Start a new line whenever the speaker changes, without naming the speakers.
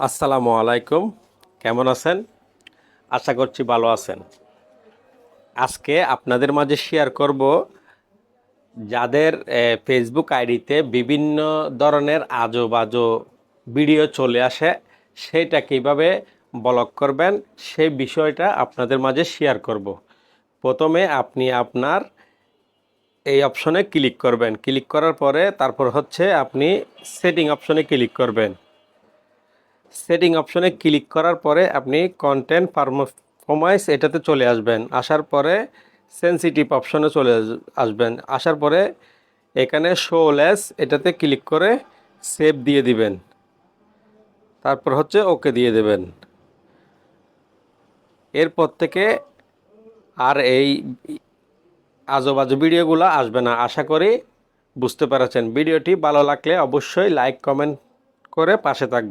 আসসালামু আলাইকুম। কেমন আছেন? আশা করছি ভালো আছেন। আজকে আপনাদের মাঝে শেয়ার করব যাদের ফেসবুক আইডিতে বিভিন্ন ধরনের আজো বাজো ভিডিও চলে আসে, সেটা কীভাবে ব্লক করবেন সেই বিষয়টা আপনাদের মাঝে শেয়ার করব। প্রথমে আপনি আপনার এই অপশনে ক্লিক করবেন। ক্লিক করার পরে তারপর হচ্ছে আপনি সেটিং অপশনে ক্লিক করবেন। সেটিং অপশনে ক্লিক করার পরে আপনি কন্টেন্ট পারফরমাইজ এটাতে চলে আসবেন। আসার পরে সেন্সিটিভ অপশনে চলে আস- আসবেন। আসার পরে এখানে শো লেস এটাতে ক্লিক করে সেভ দিয়ে দিবেন। তারপর হচ্ছে ওকে দিয়ে দেবেন। এরপর থেকে আর এই আজোবাজো ভিডিওগুলো আসবে না। আশা করি বুঝতে পেরেছেন। ভিডিওটি ভালো লাগলে অবশ্যই লাইক কমেন্ট করে পাশে থাকবেন।